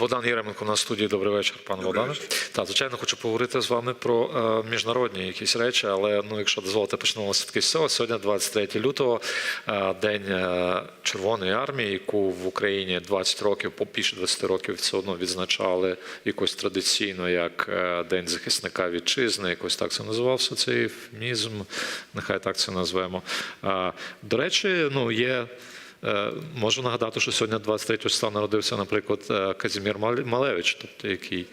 Богдан Єременко на студії. Добрий вечір, пане Богдане. Так, звичайно, хочу поговорити з вами про е, міжнародні якісь речі, але ну, якщо дозволите, почнемо все таки з цього. Сьогодні 23 лютого, е, день е, Червоної армії, яку в Україні 20 років, по більше 20 років все одно відзначали якось традиційно як е, День захисника вітчизни, якось так це називався цей ефемізм, нехай так це назвемо. Е, До речі, ну є. Е, Можу нагадати, що сьогодні 23 числа народився, наприклад, е, Казімір Мал- Малевич, тобто який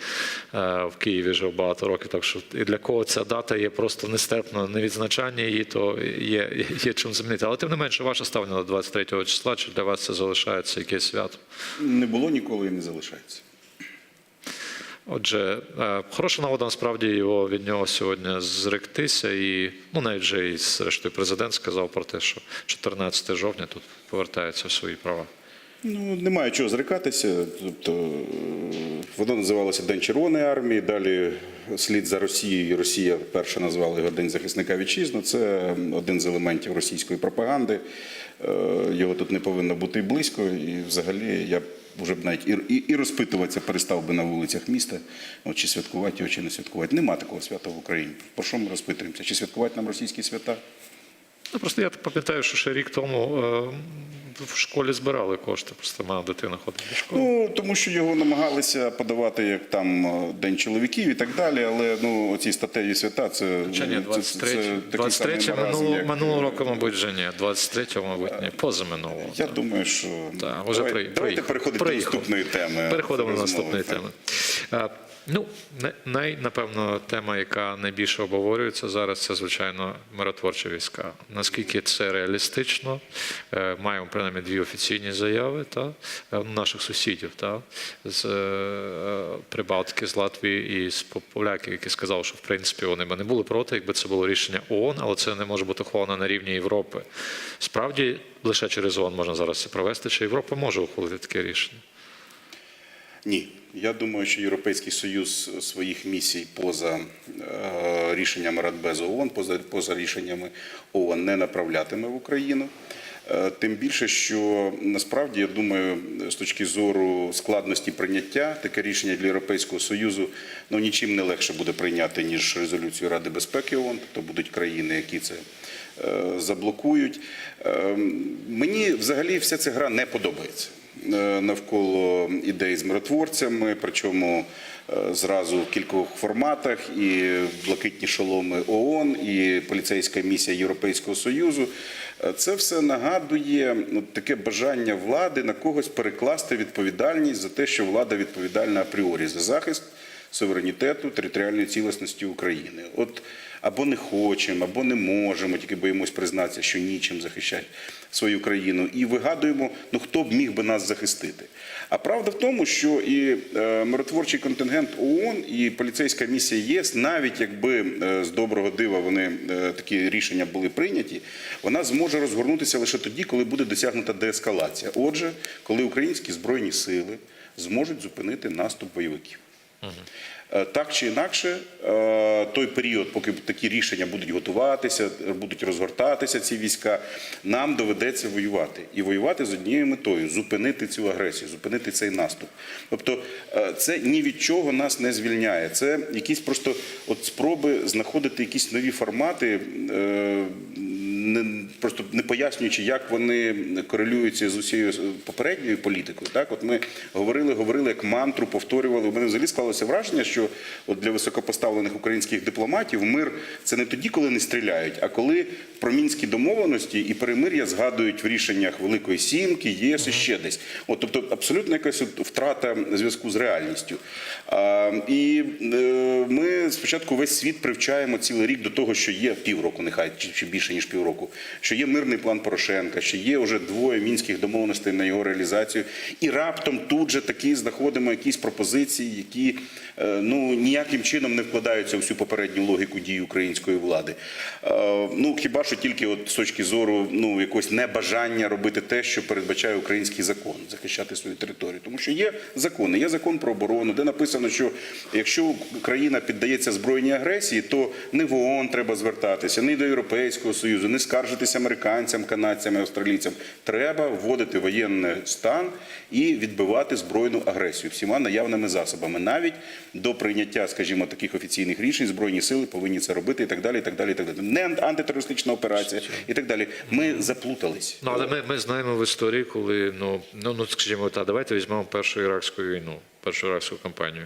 е, в Києві жив багато років. Так що і для кого ця дата є просто нестерпно невідзначання її, то є, є чим замінити. Але тим не менше, ваше ставлення до 23 числа, чи для вас це залишається якесь свято? Не було ніколи і не залишається. Отже, е, хороша нагода насправді його від нього сьогодні зректися, і ну навіть вже і зрештою президент сказав про те, що 14 жовтня тут повертається в свої права. Ну, немає чого зрекатися. Тобто е, воно називалося День Червоної армії. Далі слід за Росією. Росія перша назвала його День захисника вітчизни. Це один з елементів російської пропаганди. Е, Його тут не повинно бути близько. І взагалі я вже б навіть і, і, і розпитуватися перестав би на вулицях міста, от, чи святкувати його, чи не святкувати. Нема такого свята в Україні. Про що ми розпитуємося? Чи святкувати нам російські свята? Ну, просто я пам'ятаю, що ще рік тому е, в школі збирали кошти. Просто моя дитина ходить до школи. Ну тому що його намагалися подавати як там е, День чоловіків і так далі. Але ну оці статеві свята це Чи ні, 23, це такий 23 самий маразм, минулого, як- минулого року, мабуть, вже ні. 23, мабуть, ні. Позаминулого. Я думаю, що Так, вже давай, при- давайте приїхав. переходити до наступної теми. Переходимо до наступної теми. Е, Ну, най, напевно, тема, яка найбільше обговорюється зараз, це звичайно миротворчі війська. Наскільки це реалістично? Е, Маємо принаймні дві офіційні заяви та е, наших сусідів, та з е, Прибалтики, з Латвії і з поляків, які сказали, що в принципі вони би не були проти, якби це було рішення ООН, але це не може бути ухвалено на рівні Європи. Справді лише через ООН можна зараз це провести. Чи Європа може ухвалити таке рішення? Ні, я думаю, що Європейський Союз своїх місій поза е, рішеннями Радбезу ООН, поза, поза рішеннями ООН не направлятиме в Україну. Е, Тим більше, що насправді я думаю, з точки зору складності прийняття, таке рішення для Європейського Союзу ну нічим не легше буде прийняти ніж резолюцію Ради безпеки ООН, тобто будуть країни, які це е, заблокують. Е, Мені взагалі вся ця гра не подобається навколо ідей з миротворцями, причому е, зразу в кількох форматах, і блакитні шоломи ООН, і поліцейська місія Європейського Союзу. Е, Це все нагадує ну, таке бажання влади на когось перекласти відповідальність за те, що влада відповідальна апріорі за захист суверенітету, територіальної цілісності України. От або не хочемо, або не можемо, тільки боїмось признатися, що нічим захищати свою країну. І вигадуємо, ну хто б міг би нас захистити. А правда в тому, що і е, миротворчий контингент ООН, і поліцейська місія ЄС, навіть якби е, з доброго дива вони е, такі рішення були прийняті, вона зможе розгорнутися лише тоді, коли буде досягнута деескалація. Отже, коли українські збройні сили зможуть зупинити наступ бойовиків. Е, Так чи інакше, е, той період, поки такі рішення будуть готуватися, будуть розгортатися ці війська, нам доведеться воювати і воювати з однією метою зупинити цю агресію, зупинити цей наступ. Тобто, е, це ні від чого нас не звільняє. Це якісь просто от спроби знаходити якісь нові формати. Не просто не пояснюючи, як вони корелюються з усією попередньою політикою. Так, от ми говорили, говорили як мантру, повторювали. У мене взагалі склалося враження, що от для високопоставлених українських дипломатів мир це не тоді, коли не стріляють, а коли про мінські домовленості і перемир'я згадують в рішеннях Великої Сімки, ЄС і ще десь. От, тобто абсолютно якась втрата зв'язку з реальністю. А, і е, ми спочатку весь світ привчаємо цілий рік до того, що є півроку, нехай чи більше ніж півроку, що є мирний план Порошенка, що є вже двоє мінських домовленостей на його реалізацію, і раптом тут же такі знаходимо якісь пропозиції, які е, ну ніяким чином не вкладаються в всю попередню логіку дій української влади. Е, ну хіба що тільки от з точки зору ну якогось небажання робити те, що передбачає український закон, захищати свою територію, тому що є закони, є закон про оборону, де написано, що якщо країна піддається збройній агресії, то не в ООН треба звертатися, не до Європейського союзу, не скаржитися американцям, канадцям, і австралійцям. Треба вводити воєнний стан і відбивати збройну агресію всіма наявними засобами. Навіть до прийняття, скажімо, таких офіційних рішень збройні сили повинні це робити і так далі. І так далі, і так далі. Не антитерористична операція і так далі. Ми заплутались. Ну, але ми, ми знаємо в історії, коли ну, ну, ну скажімо так, давайте візьмемо першу іракську війну, першу іракську кампанію.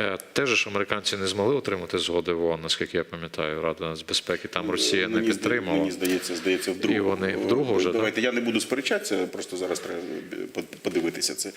Е, теж американці не змогли отримати згоди в ООН, наскільки я пам'ятаю, Рада з безпеки. Там Росія не Мені зда- підтримала. Мені здається, здається, вдруге. І вони вдруге вже, Давайте я не буду сперечатися, просто зараз треба подивитися це.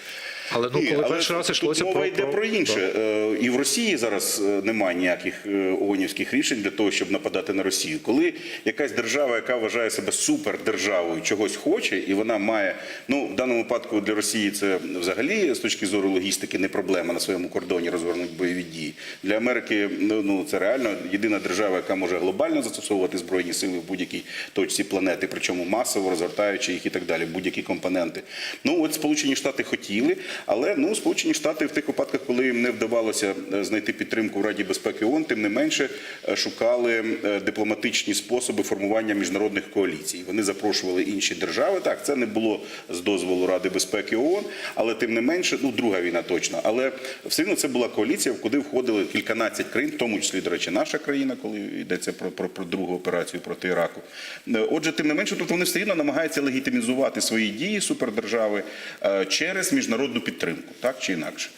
Але ну, коли перший раз йшлося мова про, йде про інше. Е, І в Росії зараз е, немає ніяких ООНівських рішень для того, щоб нападати на Росію. Коли якась держава, яка вважає себе супердержавою, чогось хоче, і вона має, ну в даному випадку для Росії це взагалі з точки зору логістики не проблема на своєму кордоні розгорнути бойові дії. Для Америки ну, ну це реально єдина держава, яка може глобально застосовувати збройні сили в будь-якій точці планети, причому масово розгортаючи їх і так далі, будь-які компоненти. Ну от Сполучені Штати хотіли, але ну Сполучені Штати в тих випадках, коли їм не вдавалося е, знайти підтримку в Раді безпеки ООН, тим не менше е, шукали е, дипломатичні способи формування міжнародних коаліцій. Вони запрошували інші держави. Так, це не було з дозволу Ради безпеки ООН, але тим не менше, ну друга війна точно. Але все одно це була коаліція, в куди входили кільканадцять країн, в тому числі, до речі, наша країна, коли йдеться про, про, про другу операцію проти Іраку. Е, Отже, тим не менше, тут вони все одно намагаються легітимізувати свої дії супердержави е, через міжнародну підтримку, так чи інакше.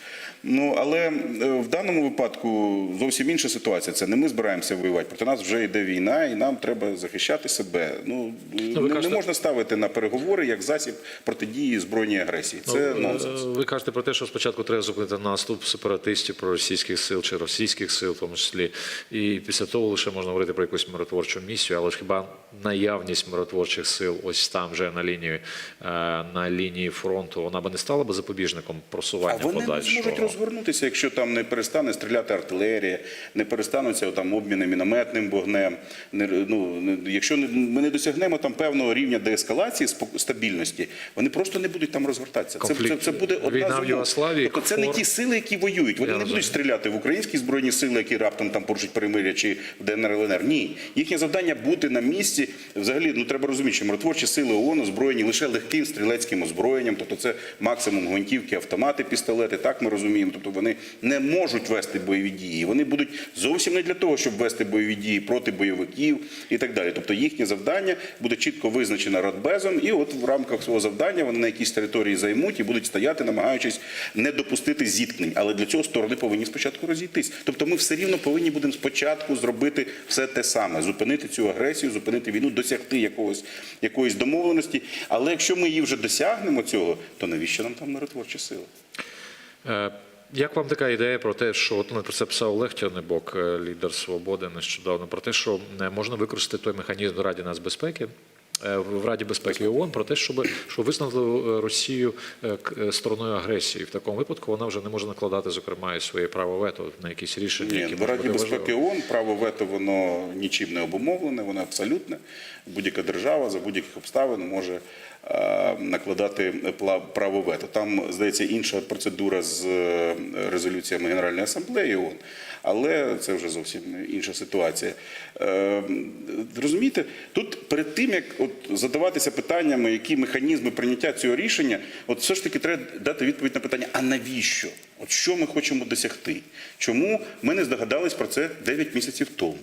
Ну але е, в даному випадку зовсім інша ситуація. Це не ми збираємося воювати. Проти нас вже йде війна, і нам треба захищати себе. Ну, ви не, не можна ставити на переговори як засіб протидії збройній агресії. Це Ну, нонсенс. е, Ви кажете про те, що спочатку треба зупинити наступ сепаратистів проросійських сил чи російських сил, в тому числі, і після того лише можна говорити про якусь миротворчу місію, але ж хіба наявність миротворчих сил ось там вже на лінії е, на лінії фронту, вона би не стала би запобіжником просування подальшого? Розгорнутися, якщо там не перестане стріляти артилерія, не перестануться там обміни мінометним вогнем. Не, ну, не- якщо не- ми не досягнемо там певного рівня деескалації, стабільності, вони просто не будуть там розгортатися. Це, це, це буде одна. Югославії, Тобто це не ті сили, які воюють. Вони Я не будуть розумію. стріляти в українські збройні сили, які раптом там порушать перемиря чи в ДНР ЛНР. Ні, їхнє завдання бути на місці. Взагалі, ну треба розуміти, що миротворчі сили ООН озброєні лише легким стрілецьким озброєнням, тобто це максимум гвинтівки, автомати, пістолети. Так ми розуміємо. Тобто вони не можуть вести бойові дії. Вони будуть зовсім не для того, щоб вести бойові дії проти бойовиків і так далі. Тобто їхнє завдання буде чітко визначено Радбезом, і от в рамках свого завдання вони на якійсь території займуть і будуть стояти, намагаючись не допустити зіткнень. Але для цього сторони повинні спочатку розійтись. Тобто ми все рівно повинні будемо спочатку зробити все те саме: зупинити цю агресію, зупинити війну, досягти якогось якоїсь домовленості. Але якщо ми її вже досягнемо цього, то навіщо нам там миротворчі сили? Е, Як вам така ідея про те, що от ну, про це писав Олег Тягнебок, е, лідер свободи нещодавно, про те, що не можна використати той механізм в Раді нацбезпеки? е, В Раді безпеки ООН про те, щоб, щоб визнали е, Росію е, е, стороною агресії. В такому випадку вона вже не може накладати, зокрема, і своє право вето на якісь рішення, Ні, які в Раді безпеки. ООН право вето воно нічим не обумовлене, воно абсолютне. Будь-яка держава за будь-яких обставин може е, накладати пла- право вето. Там, здається, інша процедура з е, резолюціями Генеральної асамблеї ООН, але це вже зовсім інша ситуація. Е, Розумієте, тут перед тим, як от задаватися питаннями, які механізми прийняття цього рішення, от все ж таки треба дати відповідь на питання, а навіщо? От що ми хочемо досягти? Чому ми не здогадались про це 9 місяців тому?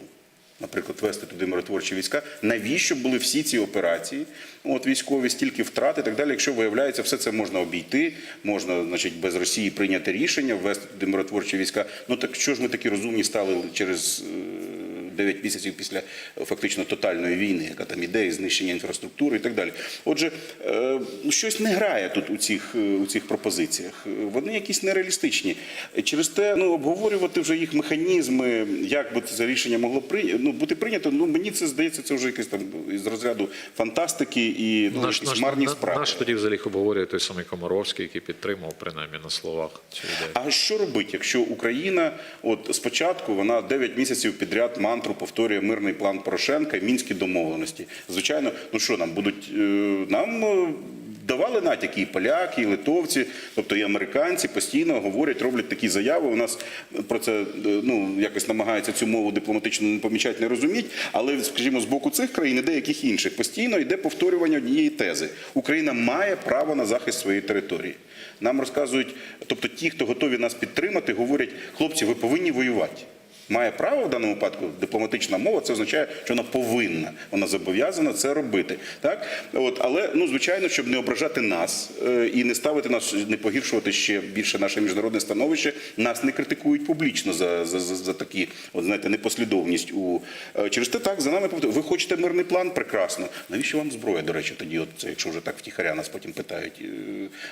Наприклад, вести туди миротворчі війська. Навіщо були всі ці операції? От військові, стільки втрат і так далі. Якщо виявляється, все це можна обійти, можна, значить, без Росії прийняти рішення, ввести туди миротворчі війська. Ну так що ж ми такі розумні стали через е, 9 місяців після е, фактично тотальної війни, яка там іде, і знищення інфраструктури і так далі. Отже, е, ну, щось не грає тут у цих, е, у цих пропозиціях. Вони якісь нереалістичні. Через те ну, обговорювати вже їх механізми, як би це рішення могло при... ну, бути прийнято. Ну мені це здається, це вже якесь там із розряду фантастики і ну, Наш, якісь наш, марні на- справи. наш тоді взагалі обговорює той самий Комаровський, який підтримав принаймні на словах цю ідею. А що робити, якщо Україна, от спочатку вона 9 місяців підряд мантру повторює мирний план Порошенка і мінські домовленості? Звичайно, ну що нам будуть е, нам. е, давали натяки і поляки, і литовці, тобто і американці постійно говорять, роблять такі заяви. У нас про це е, ну якось намагаються цю мову дипломатично не помічати, не розуміть. Але, скажімо, з боку цих країн і деяких інших постійно йде повторювання однієї тези: Україна має право на захист своєї території. Нам розказують, тобто ті, хто готові нас підтримати, говорять, хлопці, ви повинні воювати. Має право в даному випадку дипломатична мова, це означає, що вона повинна, вона зобов'язана це робити. Так от, але ну звичайно, щоб не ображати нас е, і не ставити нас, не погіршувати ще більше наше міжнародне становище, нас не критикують публічно за, за, за, за такі, от знаєте, непослідовність у е, через те, так за нами Ви хочете мирний план? Прекрасно. Навіщо вам зброя? До речі, тоді, от це, якщо вже так втіхаря нас потім питають е,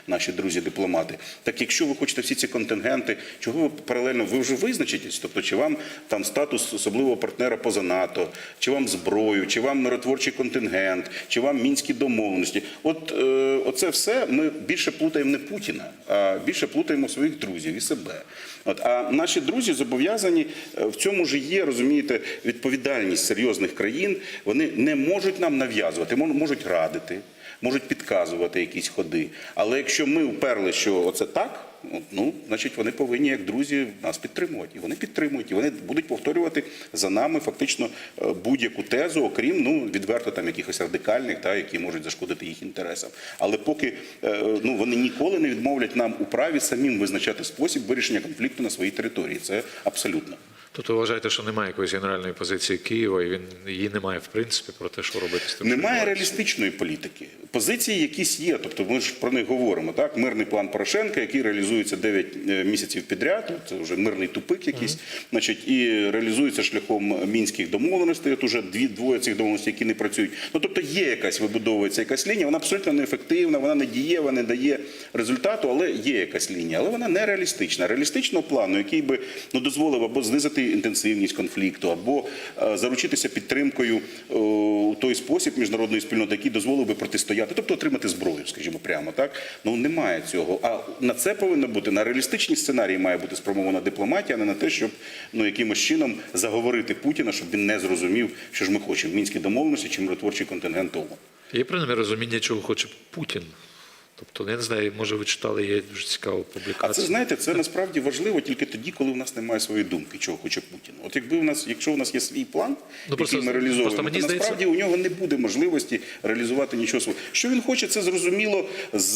наші друзі-дипломати. Так якщо ви хочете всі ці контингенти, чого ви паралельно ви вже визначитесь? Тобто, чи вам там статус особливого партнера поза НАТО, чи вам зброю, чи вам миротворчий контингент, чи вам мінські домовленості? От е, оце все ми більше плутаємо не Путіна, а більше плутаємо своїх друзів і себе. От а наші друзі зобов'язані е, в цьому ж є, розумієте, відповідальність серйозних країн. Вони не можуть нам нав'язувати, мож- можуть радити, можуть підказувати якісь ходи. Але якщо ми вперли, що оце так. Ну, значить, вони повинні, як друзі, нас підтримувати. І вони підтримують, і вони будуть повторювати за нами фактично е, будь-яку тезу, окрім ну відверто там якихось радикальних, та які можуть зашкодити їх інтересам. Але поки е, ну вони ніколи не відмовлять нам у праві самим визначати спосіб вирішення конфлікту на своїй території. Це абсолютно. Тобто вважаєте, що немає якоїсь генеральної позиції Києва, і він її немає в принципі про те, що робити з тим. Немає реалістичної політики. Позиції якісь є. Тобто ми ж про них говоримо. Так, мирний план Порошенка, який реалізується 9 місяців підряд. Це вже мирний тупик якийсь. Значить, і реалізується шляхом мінських домовленостей. От уже дві двоє цих домовленостей, які не працюють. Ну тобто є якась вибудовується якась лінія. Вона абсолютно неефективна, вона не дієва, не дає результату, але є якась лінія. Але вона не реалістична. Реалістичного плану, який би ну дозволив або знизити інтенсивність конфлікту, або е, заручитися підтримкою е, у той спосіб міжнародної спільноти, який дозволив би протистояти, тобто отримати зброю, скажімо прямо так. Ну немає цього. А на це повинно бути на реалістичні сценарії має бути спрямована дипломатія, а не на те, щоб ну якимось чином заговорити Путіна, щоб він не зрозумів, що ж ми хочемо мінські домовленості чи миротворчий контингент ООН. Є принаймні розуміння, чого хоче Путін. Тобто, я не знаю, може ви читали, є дуже цікаву А це знаєте, це насправді важливо тільки тоді, коли в нас немає своєї думки, чого хоче Путін. От якби в нас, якщо у нас є свій план, Ну, просто- який ми реалізовуємо, просто мені то здається- насправді у нього не буде можливості реалізувати нічого свого. Що він хоче, це зрозуміло з,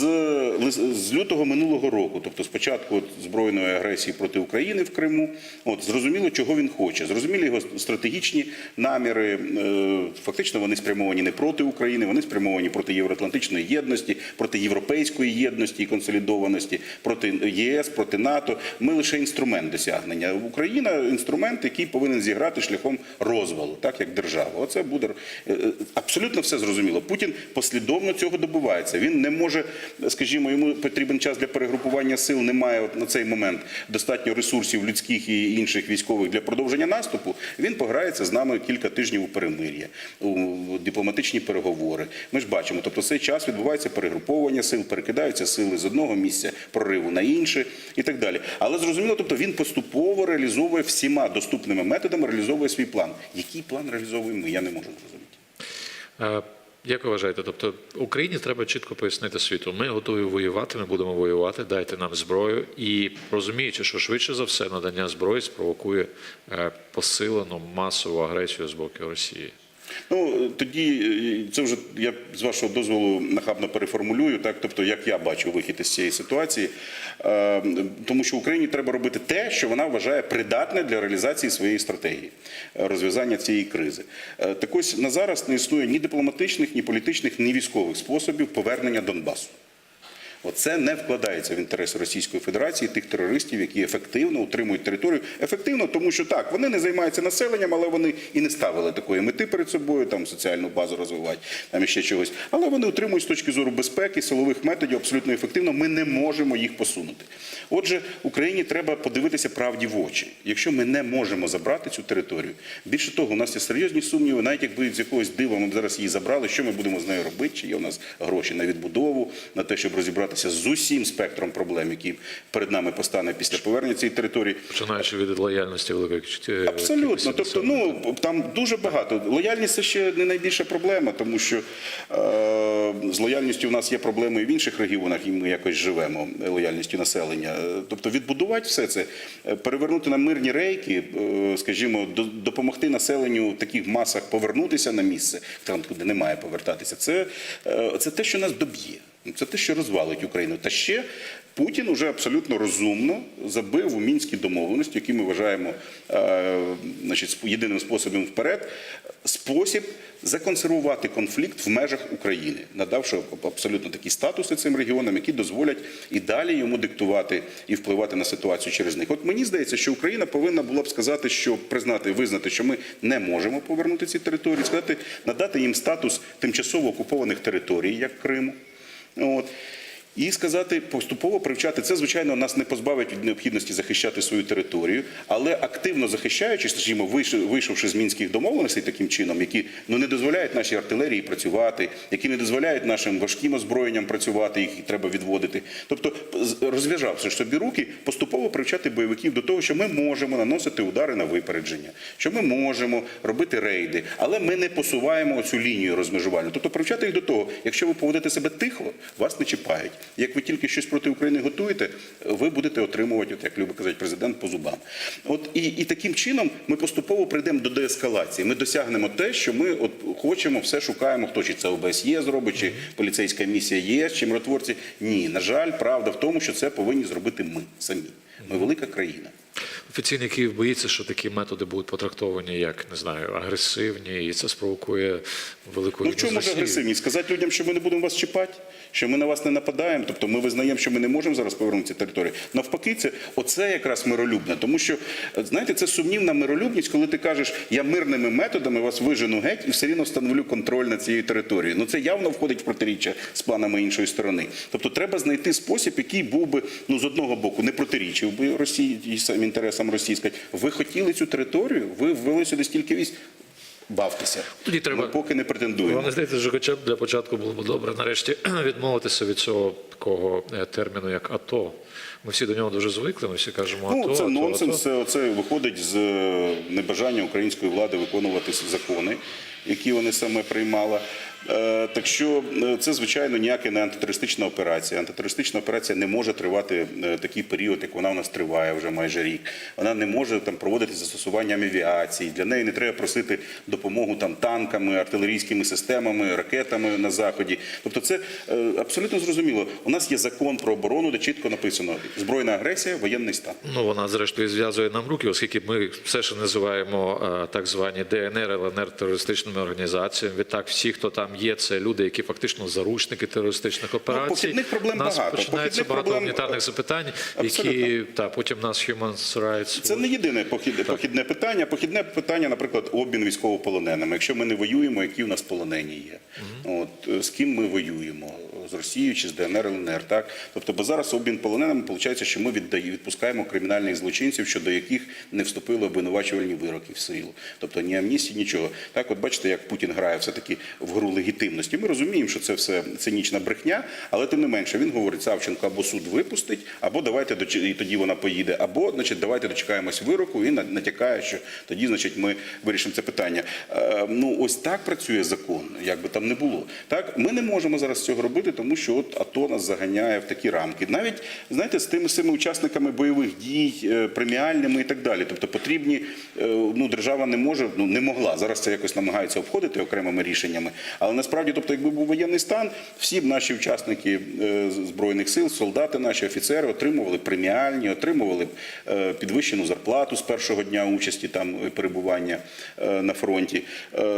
з лютого минулого року. Тобто, спочатку от, збройної агресії проти України в Криму. От зрозуміло, чого він хоче. Зрозумілі його стратегічні наміри. Е, Фактично вони спрямовані не проти України, вони спрямовані проти євроатлантичної єдності, проти європейської єдності і консолідованості, проти ЄС, проти НАТО. Ми лише інструмент досягнення. Україна інструмент, який повинен зіграти шляхом розвалу, так як держава. Оце буде е, е, абсолютно все зрозуміло. Путін послідовно цього добивається. Він не може, скажімо, йому потрібен час для перегрупування сил. Немає от на цей момент достатньо ресурсів людських і інших військових для продовження наступу. Він пограється з нами кілька тижнів у перемир'я, у дипломатичні переговори. Ми ж бачимо, тобто цей час відбувається перегруповування сил, перекидаються сили з одного місця прориву на інше і так далі. Але зрозуміло, тобто він поступово реалізовує всіма доступними методами, реалізовує свій план. Який план реалізовуємо? Я не можу зрозуміти. Е, Як ви вважаєте? Тобто Україні треба чітко пояснити світу. Ми готові воювати, ми будемо воювати, дайте нам зброю. І розуміючи, що швидше за все надання зброї спровокує е, посилену масову агресію з боку Росії. Ну тоді е, це вже я з вашого дозволу нахабно переформулюю, так тобто, як я бачу вихід із цієї ситуації, Е, тому що Україні треба робити те, що вона вважає придатне для реалізації своєї стратегії розв'язання цієї кризи. Е, Так ось на зараз не існує ні дипломатичних, ні політичних, ні військових способів повернення Донбасу. Оце не вкладається в інтереси Російської Федерації, тих терористів, які ефективно утримують територію. Ефективно, тому що так, вони не займаються населенням, але вони і не ставили такої мети перед собою, там соціальну базу розвивати, там ще чогось. Але вони утримують з точки зору безпеки, силових методів абсолютно ефективно. Ми не можемо їх посунути. Отже, Україні треба подивитися правді в очі. Якщо ми не можемо забрати цю територію, більше того, у нас є серйозні сумніви, навіть якби з якогось дива ми зараз її забрали, що ми будемо з нею робити? Чи є у нас гроші на відбудову, на те, щоб розібратися з усім спектром проблем, які перед нами постане після повернення цієї території. Починаючи від лояльності великої кількості Абсолютно. Тобто, ну там дуже багато. Лояльність це ще не найбільша проблема, тому що е, з лояльністю в нас є проблеми і в інших регіонах, і ми якось живемо е, лояльністю населення. Е, Тобто, відбудувати все це, е, перевернути на мирні рейки, е, скажімо, до- допомогти населенню в таких масах повернутися на місце, там куди не має повертатися. Це, е, це те, що нас доб'є. Це те, що розвалить Україну. Та ще Путін уже абсолютно розумно забив у мінські домовленості, які ми вважаємо е, значить, єдиним способом вперед, спосіб законсервувати конфлікт в межах України, надавши абсолютно такі статуси цим регіонам, які дозволять і далі йому диктувати і впливати на ситуацію через них. От мені здається, що Україна повинна була б сказати, що признати, визнати, що ми не можемо повернути ці території, сказати, надати їм статус тимчасово окупованих територій, як Криму. От. І сказати, поступово привчати це, звичайно, нас не позбавить від необхідності захищати свою територію, але активно захищаючи, скажімо, вийшов- вийшовши з мінських домовленостей таким чином, які ну не дозволяють нашій артилерії працювати, які не дозволяють нашим важким озброєнням працювати, їх треба відводити. Тобто, розв'язавши собі руки, поступово привчати бойовиків до того, що ми можемо наносити удари на випередження, що ми можемо робити рейди, але ми не посуваємо цю лінію розмежування. Тобто привчати їх до того, якщо ви поведете себе тихо, вас не чіпають. Як ви тільки щось проти України готуєте, ви будете отримувати, от як любить казати президент, по зубам. От і, і таким чином ми поступово прийдемо до деескалації. Ми досягнемо те, що ми от хочемо, все шукаємо, хто чи це ОБСЄ зробить, чи поліцейська місія ЄС, чи миротворці. Ні, на жаль, правда в тому, що це повинні зробити ми самі. Ми велика країна. Офіційний Київ боїться, що такі методи будуть потрактовані як не знаю, агресивні, і це спровокує велику Ну в чому ж Росією. агресивність? Сказати людям, що ми не будемо вас чіпати, що ми на вас не нападаємо. Тобто ми визнаємо, що ми не можемо зараз повернути ці території. Навпаки, це оце якраз миролюбне. Тому що знаєте, це сумнівна миролюбність, коли ти кажеш, я мирними методами вас вижену геть і все рівно встановлю контроль над цією територією. Ну це явно входить в протиріччя з планами іншої сторони. Тобто треба знайти спосіб, який був би ну з одного боку не протирічив би Росії і сам інтересам Росії. Сказати, ви хотіли цю територію, ви ввели сюди стільки військ. Бавтеся. Тоді треба- Ми поки не претендуємо. Мені здається, що хоча б для початку було б добре нарешті відмовитися від цього такого е, терміну, як АТО. Ми всі до нього дуже звикли, ми всі кажемо АТО. Ну, це АТО, нонсенс. АТО. Це, виходить з е, небажання української влади виконувати закони, які вони саме приймала. Е, Так що е, це, звичайно, ніяка не антитерористична операція. Антитерористична операція не може тривати е, такий період, як вона у нас триває вже майже рік. Вона не може там проводити застосуванням авіації. Для неї не треба просити допомогу там танками, артилерійськими системами, ракетами на заході. Тобто, це абсолютно зрозуміло. У нас є закон про оборону, де чітко написано збройна агресія, воєнний стан. Ну, вона зрештою зв'язує нам руки, оскільки ми все ще називаємо так звані ДНР, ЛНР терористичними організаціями. Відтак, всі, хто там є, це люди, які фактично заручники терористичних операцій. Ну, похідних проблем нас багато. починається Похідних багато проблем, гуманітарних запитань, які та потім нас Human Rights Це не єдине похід- похідне питання. Похідне питання, наприклад, обмін військовополоненими. Якщо ми не воюємо, які в нас полонені є? От е, з ким ми воюємо? З Росією чи з ДНР, ЛНР, так? Тобто, бо зараз обмін полоненими виходить, що ми віддає- відпускаємо кримінальних злочинців, щодо яких не вступили обвинувачувальні вироки в силу. Тобто ні амністії, нічого. Так, от бачите, як Путін грає все-таки в гру легітимності. Ми розуміємо, що це все цинічна брехня, але тим не менше він говорить, Савченко або суд випустить, або давайте і тоді вона поїде, або значить, давайте дочекаємось вироку і на- натякає, що тоді, значить, ми вирішимо це питання. Е, ну ось так працює закон, як би там не було. Так, ми не можемо зараз цього робити, тому що от АТО нас заганяє в такі рамки. Навіть знаєте, з тими з цими учасниками бойових дій, е, преміальними і так далі. Тобто потрібні, е, ну держава не може, ну не могла. Зараз це якось намагається обходити окремими рішеннями. Але насправді, тобто, якби був воєнний стан, всі б наші учасники е, збройних сил, солдати, наші офіцери отримували преміальні, отримували б е, підвищену зарплату з першого дня участі там е, перебування на фронті.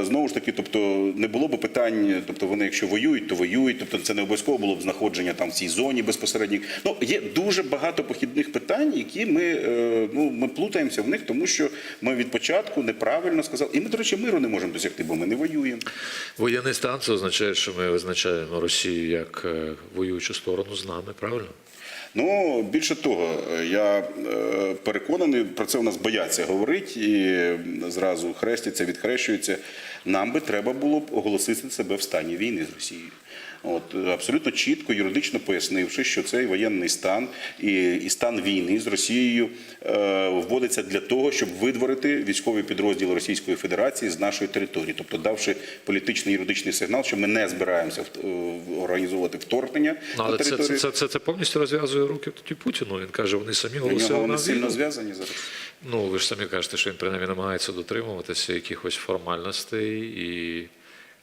Знову ж таки, тобто не було б питань, тобто вони, якщо воюють, то воюють. Тобто це не обов'язково було б знаходження там в цій зоні безпосередньо. Ну є дуже багато похідних питань, які ми ну ми плутаємося в них, тому що ми від початку неправильно сказали. І ми, до речі, миру не можемо досягти, бо ми не воюємо. Воєнний стан це означає, що ми визначаємо Росію як е, воюючу сторону з нами, правильно? Ну більше того, я е, переконаний, про це у нас бояться говорити і зразу хрестяться, відхрещуються. нам би треба було б оголосити себе в стані війни з Росією. От абсолютно чітко, юридично пояснивши, що цей воєнний стан і, і стан війни з Росією е, вводиться для того, щоб видворити військові підрозділи Російської Федерації з нашої території, тобто давши політичний юридичний сигнал, що ми не збираємося вт- е, організовувати вторгнення Ну, але на це, це, це, це, це повністю розв'язує руки тоді Путіну. Він каже, вони самі голосили вони на сильно зв'язані зараз. Ну, ви ж самі кажете, що він принаймні намагається дотримуватися якихось формальностей і.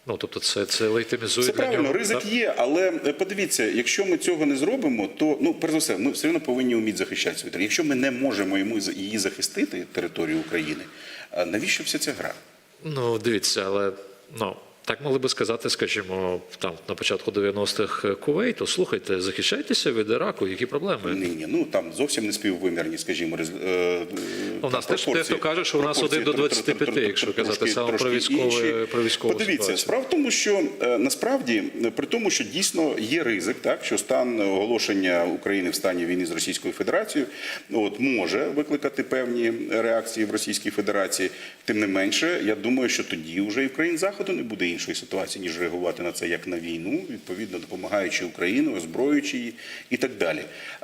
Ну, тобто, це, це легітимізує Це для правильно, нього. ризик так? є, але е, подивіться, якщо ми цього не зробимо, то ну перш за все, ми все одно повинні вміти захищати свою територію. Якщо ми не можемо йому її захистити, територію України, навіщо вся ця гра? Ну, дивіться, але ну, так могли би сказати, скажімо, там на початку 90-х Кувейту, слухайте, захищайтеся від Іраку, які проблеми? Ні, ні, ну там зовсім не співвимірні, скажімо, е, У нас теж дехто каже, що у нас один до тр- тр- 25, якщо казати саме про військове- про військову Подивіться, справа в тому, що е, насправді е, при тому, що дійсно є ризик, так що стан оголошення України в стані війни з Російською Федерацією, от може викликати певні реакції в Російській Федерації. Тим не менше, я думаю, що тоді вже і в країн заходу не буде іншої ситуації, ніж реагувати на це як на війну, відповідно допомагаючи Україну, озброюючи її і так далі.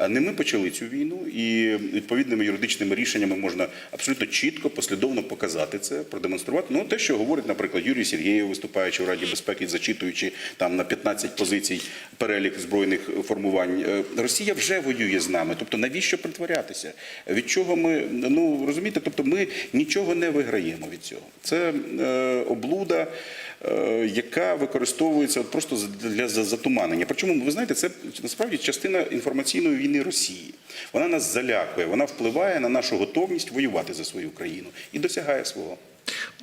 Не ми почали цю війну, і відповідними юридичними рішеннями можна абсолютно чітко, послідовно показати це, продемонструвати. Ну те, що говорить, наприклад, Юрій Сергєєв, виступаючи в Раді безпеки, зачитуючи там на 15 позицій перелік збройних формувань. Е, Росія вже воює з нами. Тобто, навіщо притворятися? Від чого ми ну розумієте? Тобто, ми нічого не виграємо від цього. Це е, облуда. Е, Яка використовується от просто для за- затуманення. Причому ви знаєте, це насправді частина інформаційної війни Росії. Вона нас залякує, вона впливає на нашу готовність воювати за свою країну і досягає свого.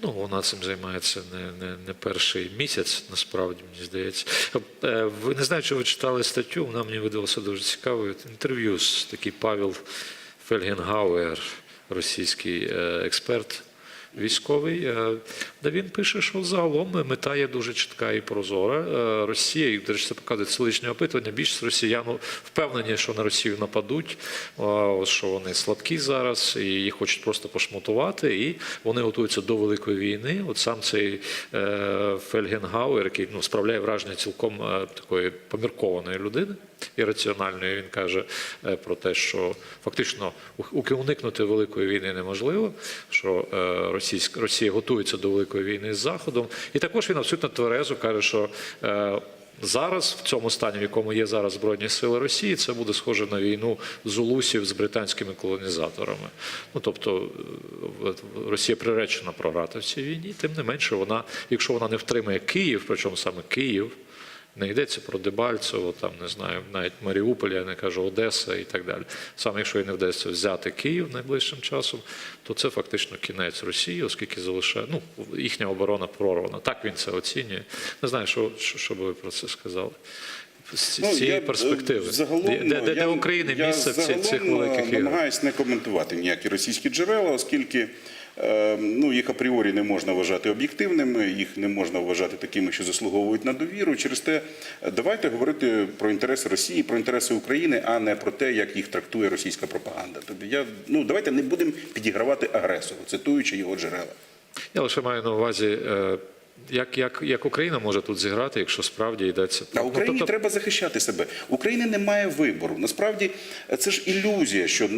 Ну, вона цим займається не, не, не перший місяць, насправді, мені здається. Е, Ви не знаю, чи ви читали статтю, вона мені видалася дуже цікавою. Інтерв'ю з такий Павел Фельгенгауер, російський е, експерт. Військовий, е, де він пише, що загалом мета є дуже чітка і прозора. Е, Росія, і до речі, це показує селищні опитування. Більшість росіян впевнені, що на Росію нападуть, е, що вони слабкі зараз і їх хочуть просто пошматувати, і вони готуються до великої війни. От сам цей Фельгенгауер, який ну, справляє враження цілком такої поміркованої людини і раціональної, він каже е, про те, що фактично уникнути великої війни неможливо, що е, російська Росія готується до великої війни з Заходом, і також він абсолютно тверезо каже, що. е, Зараз в цьому стані, в якому є зараз збройні сили Росії, це буде схоже на війну зулусів з британськими колонізаторами. Ну тобто Росія приречена програти в цій війні. Тим не менше, вона, якщо вона не втримає Київ, причому саме Київ, не йдеться про Дебальцево, там не знаю, навіть Маріуполь, я не кажу Одеса і так далі. Саме якщо їй не вдасться взяти Київ найближчим часом, то це фактично кінець Росії, оскільки залишає ну їхня оборона прорвана. Так він це оцінює. Не знаю, що, що, що би ви про це сказали. З Ну, цієї я, е, перспективи, загалом, де, де, де я- України я місце в цих, цих е, великих іграх? намагаюсь не коментувати ніякі російські джерела, оскільки ну, їх апріорі не можна вважати об'єктивними, їх не можна вважати такими, що заслуговують на довіру. Через те е, давайте говорити про інтереси Росії, про інтереси України, а не про те, як їх трактує російська пропаганда. Тобто я ну давайте не будемо підігравати агресору, цитуючи його джерела. Я лише маю на увазі, е, як, як, як Україна може тут зіграти, якщо справді йдеться А Ну, Україні тобто- треба захищати себе. України немає вибору. Насправді це ж ілюзія, що е,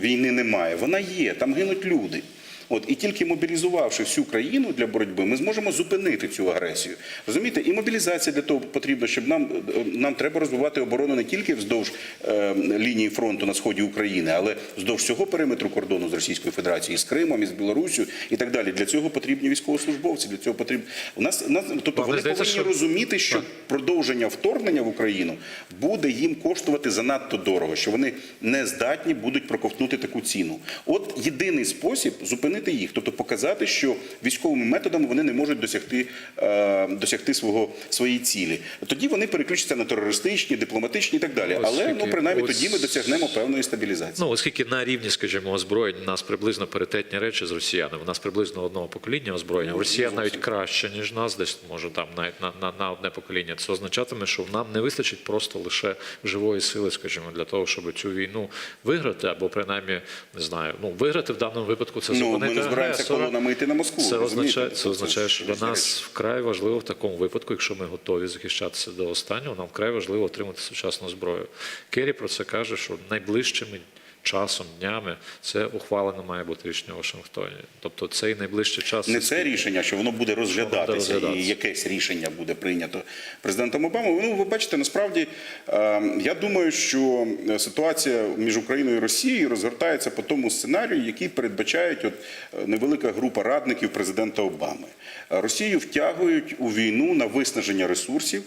війни немає. Вона є, там гинуть люди. От і тільки мобілізувавши всю країну для боротьби, ми зможемо зупинити цю агресію. Розумієте, і мобілізація для того потрібна, щоб нам нам треба розвивати оборону не тільки вздовж е, лінії фронту на сході України, але вздовж всього периметру кордону з Російською Федерацією, з Кримом, із Білоруссю і так далі. Для цього потрібні військовослужбовці. Для цього потрібно у нас, нас тобто вони здається, повинні що- розуміти, що продовження вторгнення в Україну буде їм коштувати занадто дорого, що вони не здатні будуть проковтнути таку ціну. От єдиний спосіб зупинити їх, тобто показати, що військовими методами вони не можуть досягти, е, досягти свого своєї цілі. Тоді вони переключаться на терористичні, дипломатичні і так далі. Ось Але ну принаймні ось- тоді ми досягнемо певної стабілізації. Ну, оскільки на рівні, скажімо, озброєнь у нас приблизно паритетні речі з росіянами. У нас приблизно одного покоління озброєння. У росіян навіть краще, ніж нас, десь може там навіть на, на, на одне покоління. Це означатиме, що нам не вистачить просто лише живої сили, скажімо, для того, щоб цю війну виграти, або принаймні не знаю, ну виграти в даному випадку це Ну, ми не збираємося агресора. колонами йти на Москву. Це означає, це означає, що для нас вкрай важливо в такому випадку, якщо ми готові захищатися до останнього, нам вкрай важливо отримати сучасну зброю. Керрі про це каже, що найближчими часом, днями це ухвалено має бути рішення у Вашингтоні. Тобто цей найближчий час Не це рішення, що воно буде розглядатися, розглядатися. і якесь рішення буде прийнято президентом Обамою. Ну, ви бачите, насправді е, я думаю, що ситуація між Україною і Росією розгортається по тому сценарію, який передбачають от е, невелика група радників президента Обами. Росію втягують у війну на виснаження ресурсів.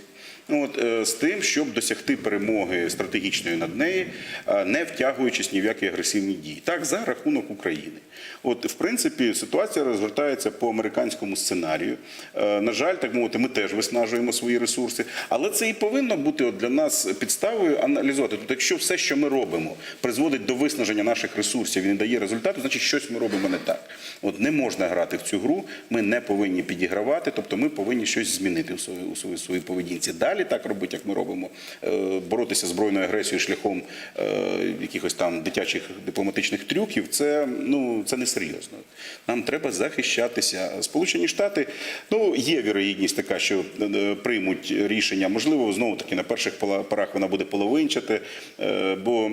Ну, От, е, з тим, щоб досягти перемоги стратегічної над нею, е, не втягуючись ні в які агресивні дії. Так, за рахунок України. От, в принципі, ситуація розгортається по американському сценарію. Е, На жаль, так мовити, ми теж виснажуємо свої ресурси, але це і повинно бути от для нас підставою аналізувати. Тобто, якщо все, що ми робимо, призводить до виснаження наших ресурсів і не дає результату, значить щось ми робимо не так. От не можна грати в цю гру, ми не повинні підігравати, тобто ми повинні щось змінити у своїй, у своїй поведінці. Далі так робити, як ми робимо, е, боротися з збройною агресією шляхом е, якихось там дитячих дипломатичних трюків, це ну це не серйозно. Нам треба захищатися. Сполучені Штати, ну є вірогідність така, що е, приймуть рішення. Можливо, знову таки на перших порах вона буде половинчати, бо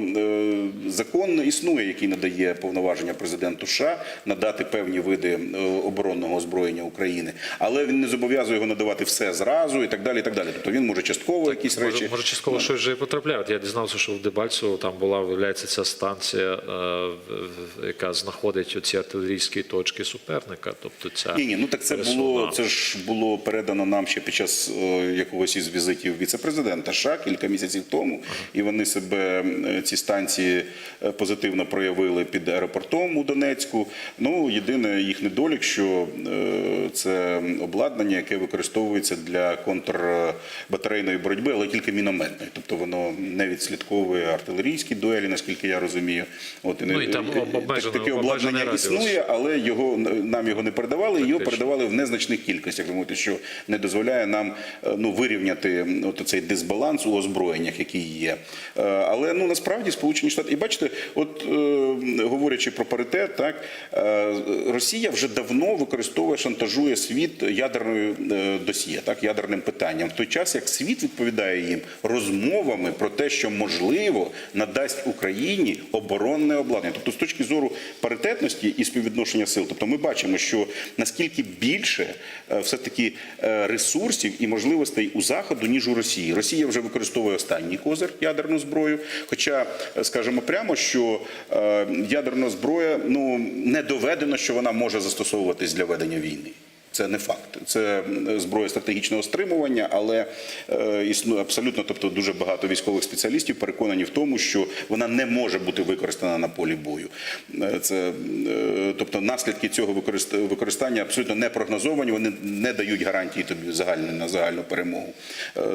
закон існує, який надає повноваження президенту США надати певні види оборонного озброєння України, але він не зобов'язує його надавати все зразу і так далі. І так далі. Тобто він може частково якісь Може, речі. може частково щось вже і потрапляє. Я дізнався, що в Дебальцево там була, виявляється, ця станція, е, яка знаходить оці артилерійські точки суперника. Тобто ця Ні, ні, ну так це пересувна. було це ж було передано нам ще під час е, якогось із візитів віце-президента США кілька місяців тому, і вони себе е, ці станції е, позитивно проявили під аеропортом у Донецьку. Ну єдине їх недолік, що е, це обладнання, яке використовується для контрбатарейної боротьби, але тільки мінометної. Тобто воно не відслідковує артилерійські дуелі, наскільки я розумію. От і Ну, і там е, обмежено- таке обладнання існує, але його нам його не передавали. Його Фактично. передавали в незначних кількостях, мовите, що не дозволяє нам е, ну вирівняти от цей дисбаланс у озброєннях, який є. Е, Але ну насправді Сполучені Штати, і бачите, от говорячи про паритет, так Росія вже давно використовує, шантажує світ ядерною досьє, так ядерним питанням. В той час як світ відповідає їм розмовами про те, що можливо надасть Україні оборонне обладнання. Тобто, з точки зору паритетності і співвідношення сил, тобто ми бачимо, що наскільки більше е, все-таки е, ресурсів і можливостей у заходу ніж у Росії. Росія вже використовує останній козир ядерну зброю. Хоча е, скажемо прямо, що ядерна зброя ну не доведено, що вона може застосовуватись для ведення війни. Це не факт. Це зброя стратегічного стримування, але е, існує абсолютно, тобто дуже багато військових спеціалістів переконані в тому, що вона не може бути використана на полі бою. Е, Це е, тобто наслідки цього використання абсолютно не прогнозовані. Вони не дають гарантії тобі загальної на загальну перемогу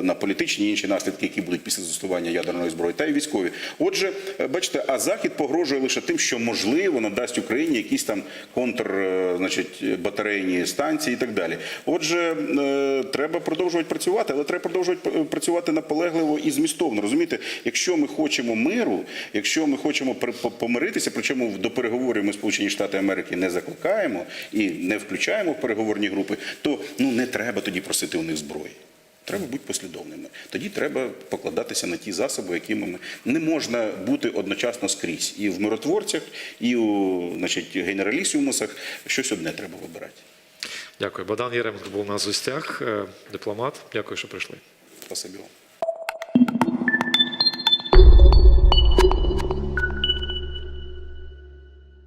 на політичні інші наслідки, які будуть після застосування ядерної зброї, та й військові. Отже, бачите, а захід погрожує лише тим, що можливо надасть Україні якісь там контр, е, батарейні станції і так далі. Отже, е, треба продовжувати працювати, але треба продовжувати е, працювати наполегливо і змістовно. Розумієте, якщо ми хочемо миру, якщо ми хочемо помиритися, причому до переговорів ми Сполучені Штати Америки не закликаємо і не включаємо в переговорні групи, то ну не треба тоді просити у них зброї. Треба бути послідовними. Тоді треба покладатися на ті засоби, якими ми не можна бути одночасно скрізь. І в миротворцях, і у значить, генералісіумусах щось одне треба вибирати. Дякую. Богдан Єременко був на зустях. е, дипломат. Дякую, що прийшли. Спасибі.